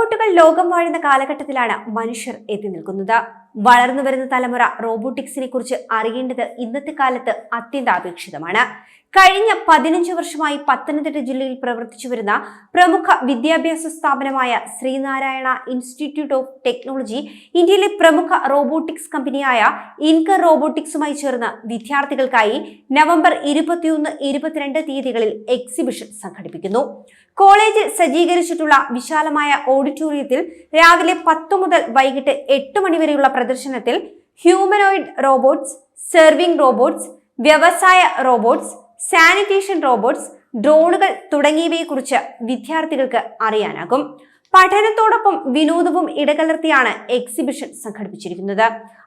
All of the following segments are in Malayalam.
റോബോട്ടുകൾ ലോകം വാഴുന്ന കാലഘട്ടത്തിലാണ് മനുഷ്യർ എത്തി നിൽക്കുന്നത്. വളർന്നു വരുന്ന തലമുറ റോബോട്ടിക്സിനെ കുറിച്ച് അറിയേണ്ടത് ഇന്നത്തെ കാലത്ത് അത്യന്താപേക്ഷിതമാണ്. കഴിഞ്ഞ പതിനഞ്ച് വർഷമായി പത്തനംതിട്ട ജില്ലയിൽ പ്രവർത്തിച്ചു വരുന്ന പ്രമുഖ വിദ്യാഭ്യാസ സ്ഥാപനമായ ശ്രീനാരായണ ഇൻസ്റ്റിറ്റ്യൂട്ട് ഓഫ് ടെക്നോളജി ഇന്ത്യയിലെ പ്രമുഖ റോബോട്ടിക്സ് കമ്പനിയായ ഇൻകർ റോബോട്ടിക്സുമായി ചേർന്ന് വിദ്യാർത്ഥികൾക്കായി നവംബർ ഇരുപത്തിയൊന്ന് ഇരുപത്തിരണ്ട് തീയതികളിൽ എക്സിബിഷൻ സംഘടിപ്പിക്കുന്നു. കോളേജിൽ സജ്ജീകരിച്ചിട്ടുള്ള വിശാലമായ ഓഡിറ്റോറിയത്തിൽ രാവിലെ പത്തു മുതൽ വൈകിട്ട് എട്ട് മണിവരെയുള്ള പ്രദർശനത്തിൽ ഹ്യൂമനോയിഡ് റോബോട്ട്സ് സെർവിംഗ് റോബോട്ട്സ് വ്യവസായ റോബോട്ട്സ് സാനിറ്റേഷൻ റോബോട്ട്സ് ഡ്രോണുകൾ തുടങ്ങിയവയെക്കുറിച്ച് വിദ്യാർത്ഥികൾക്ക് അറിയാനാകും. പഠനത്തോടൊപ്പം വിനോദവും ഇടകലർത്തിയാണ് എക്സിബിഷൻ സംഘടിപ്പിച്ചിരിക്കുന്നത്.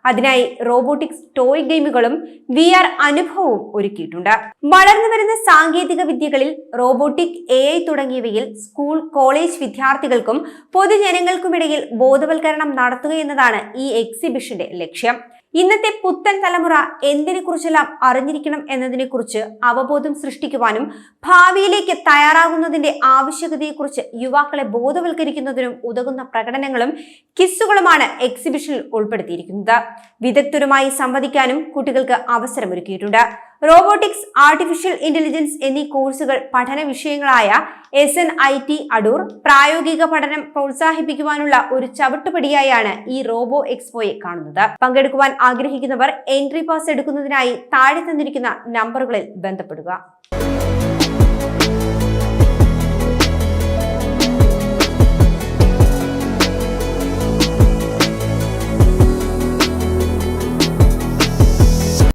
അതിനായി റോബോട്ടിക്സ് ടോയ് ഗെയിമുകളും വി ആർ അനുഭവവും ഒരുക്കിയിട്ടുണ്ട്. വളർന്നു വരുന്ന സാങ്കേതിക വിദ്യകളിൽ റോബോട്ടിക് എ ഐ തുടങ്ങിയവയിൽ സ്കൂൾ കോളേജ് വിദ്യാർത്ഥികൾക്കും പൊതുജനങ്ങൾക്കുമിടയിൽ ബോധവൽക്കരണം നടത്തുക എന്നതാണ് ഈ എക്സിബിഷന്റെ ലക്ഷ്യം. ഇന്നത്തെ പുത്തൻ തലമുറ എന്തിനെ കുറിച്ചെല്ലാം അറിഞ്ഞിരിക്കണം എന്നതിനെക്കുറിച്ച് അവബോധം സൃഷ്ടിക്കുവാനും ഭാവിയിലേക്ക് തയ്യാറാകുന്നതിന്റെ ആവശ്യകതയെക്കുറിച്ച് യുവാക്കളെ ബോധവൽക്കരിക്കുന്നതിനും ഉതകുന്ന പ്രകടനങ്ങളും കിസ്സുകളുമാണ് എക്സിബിഷനിൽ ഉൾപ്പെടുത്തിയിരിക്കുന്നത്. വിദഗ്ധരുമായി സംവദിക്കാനും കുട്ടികൾക്ക് അവസരമൊരുക്കിയിട്ടുണ്ട്. റോബോട്ടിക്സ് ആർട്ടിഫിഷ്യൽ ഇന്റലിജൻസ് എന്നീ കോഴ്സുകൾ പഠന വിഷയങ്ങളായ S N I T Adoor പ്രായോഗിക പഠനം പ്രോത്സാഹിപ്പിക്കുവാനുള്ള ഒരു ചവിട്ടുപടിയായാണ് ഈ റോബോ എക്സ്പോയെ കാണുന്നത്. പങ്കെടുക്കുവാൻ ആഗ്രഹിക്കുന്നവർ എൻട്രി പാസ് എടുക്കുന്നതിനായി താഴെ തന്നിരിക്കുന്ന നമ്പറുകളിൽ ബന്ധപ്പെടുക.